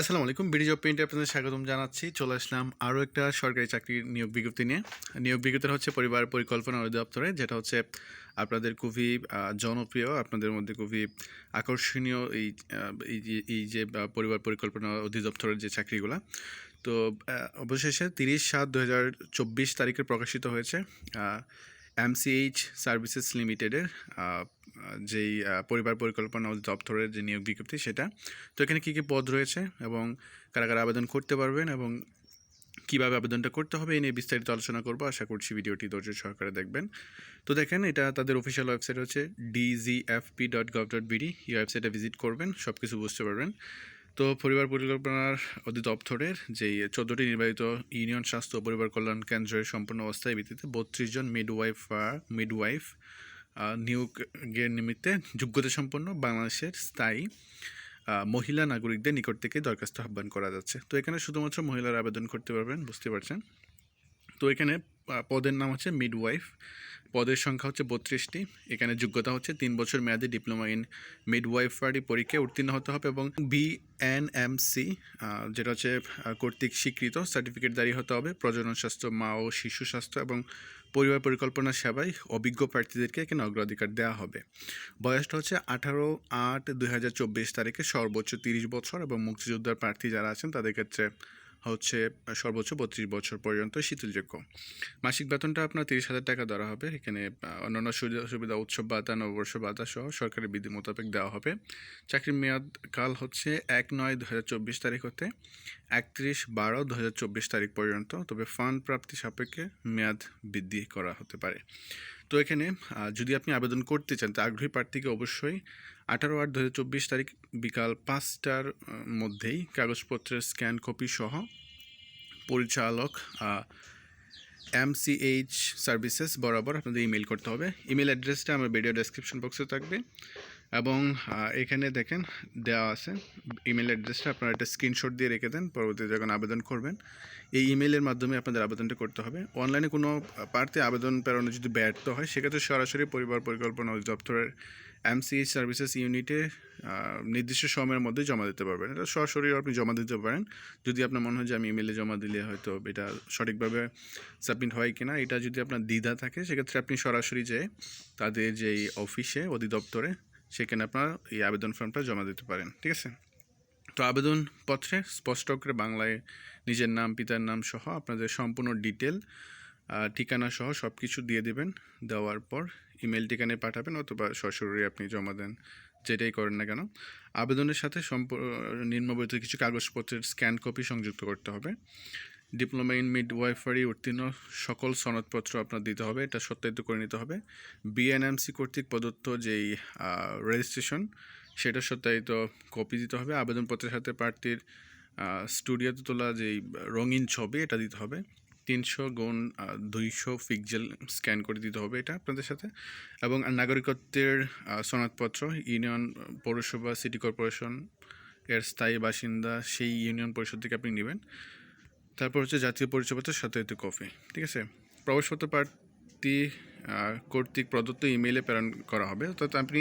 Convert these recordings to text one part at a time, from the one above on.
আসসালামু আলাইকুম, BD job পেইন্টে আপনাদের স্বাগতম জানাচ্ছি। চলে আসলাম আরও একটা সরকারি চাকরির নিয়োগ বিজ্ঞপ্তি নিয়ে। নিয়োগ বিজ্ঞপ্তিটা হচ্ছে পরিবার পরিকল্পনা অধিদপ্তরে, যেটা হচ্ছে আপনাদের খুবই জনপ্রিয়, আপনাদের মধ্যে খুবই আকর্ষণীয় এই এই যে পরিবার পরিকল্পনা অধিদপ্তরের যে চাকরিগুলো। তো অবশেষে তিরিশ সাত দু তারিখে প্রকাশিত হয়েছে। এমসিএইচ সার্ভিসেস লিমিটেডের যেই পরিবার পরিকল্পনা অধিদপ্তরের যে নিয়োগ বিজ্ঞপ্তি সেটা। তো এখানে কী কী পদ রয়েছে এবং কারা কারা আবেদন করতে পারবেন এবং কীভাবে আবেদনটা করতে হবে এই নিয়ে বিস্তারিত আলোচনা করব। আশা করছি ভিডিওটি ধৈর্য সহকারে দেখবেন। তো দেখেন, এটা তাদের অফিসিয়াল ওয়েবসাইট হচ্ছে DGFP dot gov dot BD এই ওয়েবসাইটে ভিজিট করবেন সব কিছু বুঝতে পারবেন। তো পরিবার পরিকল্পনার অধিদপ্তরের যেই চোদ্দোটি নির্বাহিত ইউনিয়ন স্বাস্থ্য পরিবার কল্যাণ কেন্দ্রের সম্পূর্ণ অবস্থায় ভিত্তিতে বত্রিশ জন মিডওয়াইফ মিডওয়াইফ নিয়োগের নিমিত্তে যোগ্যতা সম্পন্ন বাংলাদেশের স্থায়ী মহিলা নাগরিকদের নিকট থেকে দরখাস্ত আহ্বান করা যাচ্ছে। তো এখানে শুধুমাত্র মহিলারা আবেদন করতে পারবেন, বুঝতে পারছেন? তো এখানে পদের নাম হচ্ছে মিডওয়াইফ পদের সংখ্যা হচ্ছে বত্রিশটি। এখানে যোগ্যতা হচ্ছে তিন বছর মেয়াদী ডিপ্লোমা ইন মিডওয়াইফারি পরীক্ষায় উত্তীর্ণ হতে হবে এবং বি এন এম সি যেটা হচ্ছে কর্তৃক স্বীকৃত সার্টিফিকেট সার্টিফিকেটধারী হতে হবে, প্রজনন স্বাস্থ্য, মা ও শিশু স্বাস্থ্য এবং পরিবার পরিকল্পনা সেবায় অভিজ্ঞ প্রার্থীদেরকে এখানে অগ্রাধিকার দেওয়া হবে। বয়সটা হচ্ছে আঠারো আট দুই তারিখে সর্বোচ্চ তিরিশ বছর এবং মুক্তিযোদ্ধার প্রার্থী যারা আছেন তাদের ক্ষেত্রে হচ্ছে সর্বোচ্চ বত্রিশ বছর পর্যন্ত শীতলযোগ্য মাসিক বেতনটা আপনার তিরিশ হাজার টাকা ধরা হবে। এখানে অন্যান্য সুবিধা সুবিধা উৎসব ভাতা নববর্ষ ভাতা সহ সরকারি বিধি মোতাবেক দেওয়া হবে। চাকরির মেয়াদ কাল হচ্ছে এক নয় দু হাজার চব্বিশ তারিখ হতে একত্রিশ বারো দু হাজার চব্বিশ তারিখ পর্যন্ত। তবে ফান্ড প্রাপ্তি সাপেক্ষে মেয়াদ বৃদ্ধি করা হতে পারে। তো এখানে যদি আপনি আবেদন করতে চান, তো আগ্রহী প্রার্থীকে অবশ্যই আঠারো আট দু তারিখ বিকাল পাঁচটার মধ্যেই কাগজপত্রের স্ক্যান কপি সহ পরিচালক এইচ সার্ভিসেস বরাবর আপনাদের ইমেল করতে হবে। ইমেল অ্যাড্রেসটা আমার ভিডিও ডেসক্রিপশন বক্সে থাকবে। এবং এখানে দেখেন, দেওয়া আছে। ইমেল অ্যাড্রেসটা আপনারা একটা স্ক্রিনশট দিয়ে রেখে দেন, পরবর্তীতে যখন আবেদন করবেন, এই ইমেলের মাধ্যমে আপনাদের আবেদনটা করতে হবে। অনলাইনে কোনো প্রার্থী আবেদন প্রেরণে যদি ব্যর্থ হয়, সেক্ষেত্রে সরাসরি পরিবার পরিকল্পনা অধিদপ্তরের এমসিএইচ সার্ভিসেস ইউনিটে নির্দিষ্ট সময়ের মধ্যে জমা দিতে পারবেন। এটা সরাসরি আপনি জমা দিতে পারেন। যদি আপনার মনে হয় যে আমি ইমেলে জমা দিলে হয়তো এটা সঠিকভাবে সাবমিট হয় কি না এটা যদি আপনার দ্বিধা থাকে, সেক্ষেত্রে আপনি সরাসরি যে তাদের যেই অফিসে অধিদপ্তরে সেখানে আপনার এই আবেদন ফর্মটা জমা দিতে পারেন, ঠিক আছে? তো আবেদন পত্রে স্পষ্ট করে বাংলায় নিজের নাম, পিতার নাম সহ আপনাদের সম্পূর্ণ ডিটেল ঠিকানা সহ সব কিছু দিয়ে দেবেন। দেওয়ার পর ইমেল ঠিকানায় পাঠাবেন অথবা সরাসরি আপনি জমা দেন, যেটাই করেন না কেন। আবেদনের সাথে সম্প নিম্নবর্তিত কিছু কাগজপত্রের স্ক্যান কপি সংযুক্ত করতে হবে। ডিপ্লোমা ইন মিড ওয়াইফারি উত্তীর্ণ সকল সনদপত্র আপনার দিতে হবে, এটা সত্যায়িত করে নিতে হবে। বিএনএমসি কর্তৃক প্রদত্ত যেই রেজিস্ট্রেশন সেটা সত্যায়িত কপি দিতে হবে। আবেদনপত্রের সাথে প্রার্থীর স্টুডিওতে তোলা যেই রঙিন ছবি, এটা দিতে হবে। তিনশো গুণ দুইশো পিকজেল স্ক্যান করে দিতে হবে এটা আপনাদের সাথে। এবং নাগরিকত্বের সনদপত্র, ইউনিয়ন পৌরসভা সিটি কর্পোরেশন এর স্থায়ী বাসিন্দা, সেই ইউনিয়ন পরিষদ থেকে আপনি নেবেন। তারপর হচ্ছে জাতীয় পরিচয়পত্রের সত্যায়িত কপি ঠিক আছে? প্রবেশপত্র প্রার্থী কর্তৃক প্রদত্ত ইমেইলে প্রেরণ করা হবে। অর্থাৎ আপনি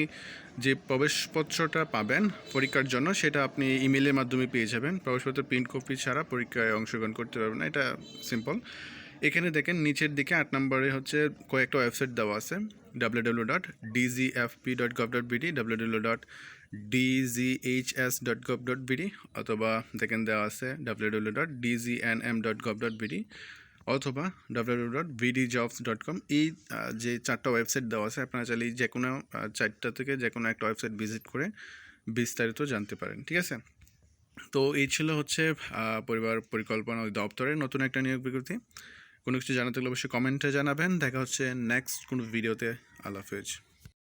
যে প্রবেশপত্রটা পাবেন পরীক্ষার জন্য, সেটা আপনি ইমেলের মাধ্যমে পেয়ে যাবেন। প্রবেশপত্র প্রিন্ট কপি ছাড়া পরীক্ষায় অংশগ্রহণ করতে পারবেন না। এটা সিম্পল এখানে দেখেন নিচের দিকে আট নম্বরে হচ্ছে কয়েকটা ওয়েবসাইট দেওয়া আছে। W W dot DGFP dot gov dot BD W W dot DGHS dot gov dot BD অথবা দেখেন দেওয়া আছে W dot dot gov dot অথবা ডাব্লিউ ডট ডট কম এই যে চারটা ওয়েবসাইট দেওয়া আছে, আপনারা চাইলে যে কোনো চারটা থেকে যে কোনো একটা ওয়েবসাইট ভিজিট করে বিস্তারিত জানতে পারেন, ঠিক আছে? তো এই ছিল হচ্ছে পরিবার পরিকল্পনা দপ্তরের নতুন একটা নিয়োগ বিজ্ঞপ্তি। কোনো কিছু জানাতে হলে অবশ্যই কমেন্টে জানাবেন। দেখা হচ্ছে নেক্সট কোনো ভিডিওতে আল্লাহ হাফেজ।